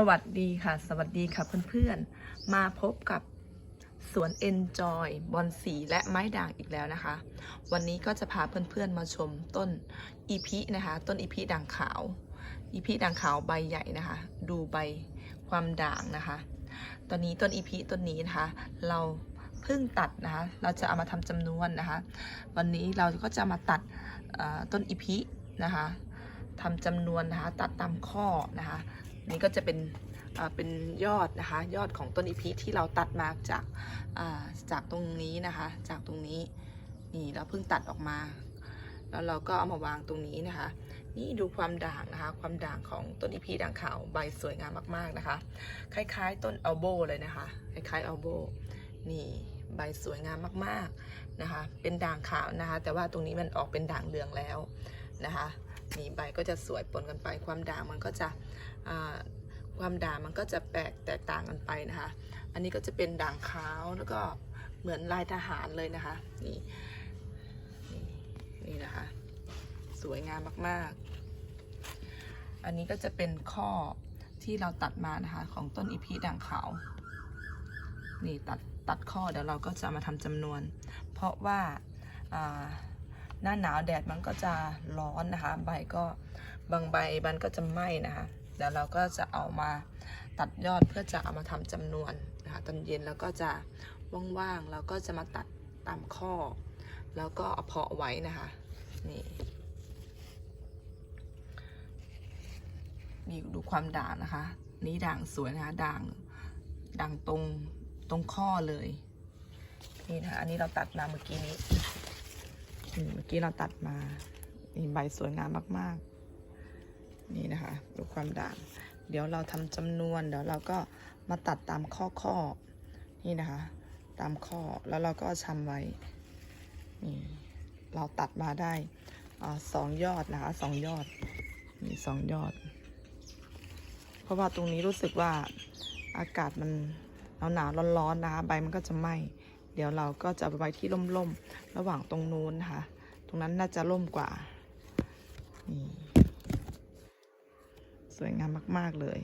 สวัสดีค่ะ สวัสดีค่ะเพื่อนๆ มาพบกับสวน Enjoy บอนสีและไม้ด่างอีกแล้วนะคะ วันนี้ก็จะพาเพื่อนๆมาชมต้นอีพีนะคะ ต้นอีพีด่างขาว อีพีด่างขาวใบใหญ่นะคะ ดูใบความด่างนะคะ ตอนนี้ต้นอีพีต้นนี้นะคะ เราเพิ่งตัดนะคะ เราจะเอามาทำจำนวนนะคะ วันนี้เราก็จะมาตัดต้นอีพีนะคะทำจำนวนนะคะ ตัดตามข้อนะคะ นี่ก็จะเป็นเป็นยอดนะคะยอดของต้นอีพีที่เราตัดมาจากาจากตรงนี้นะคะ จากตรงนี้นี่เราเพิ่งตัดออกมา แล้วเราก็เอามาวางตรงนี้นะคะ นี่ดูความด่างนะคะ ความด่างของต้นอีพีด่างขาวใบสวยงามมากๆนะคะ คล้ายๆ ต้นอัลโบเลยนะคะ คล้ายๆอัลโบนี่ใบสวยงามมากๆนะคะ เป็นด่างขาวนะคะ แต่ว่าตรงนี้มันออกเป็นด่างเหลืองแล้วนะคะ นี่ใบก็จะสวยปนกันไป ความด่างมันก็จะความด่างมันก็จะแปลกแตกต่างกันไปนะคะ อันนี้ก็จะเป็นด่างขาวแล้วก็เหมือนลายทหารเลยนะคะนี่นี่นะคะ สวยงามมากๆ อันนี้ก็จะเป็นข้อที่เราตัดมานะคะของต้นอีพีด่างขาวนี่ตัดตัดข้อเดี๋ยวเราก็จะมาทำจำนวน เพราะว่าอ่า หน้าหนาวแดดมันก็จะร้อนนะคะ ใบก็บางใบมันก็จะไหม้นะคะเดี๋ยวเราก็จะเอามาตัดยอดเพื่อจะเอามาทำจำนวนนะคะตอนเย็นแล้วก็จะว่างๆเราก็จะมาตัดตามข้อ แล้วก็เอาเพาะไว้นะคะนี่นี่ดูความด่างนะคะ นี่ด่างสวยนะคะด่างด่างตรงตรงข้อเลยนี่นะคะอันนี้เราตัดมาเมื่อกี้นี้ เมื่อกี้เราตัดมานี่ใบสวยงามมากๆ นี่นะคะดูความด่าง เดี๋ยวเราทำจำนวน เดี๋ยวเราก็มาตัดตามข้อข้อ นี่นะคะ ตามข้อ แล้วเราก็ชำไว้ นี่เราตัดมาได้สองยอดนะคะสองยอด นี่สองยอด เพราะว่าตรงนี้รู้สึกว่าอากาศมันหนาวหนาวๆร้อนๆนะคะ ใบมันก็จะไหม้ เดี๋ยวเราก็จะไปไว้ที่ร่มๆ ระหว่างตรงนู้นค่ะ ตรงนั้นน่าจะร่มกว่า นี่ สวยงามมาก ๆ เลย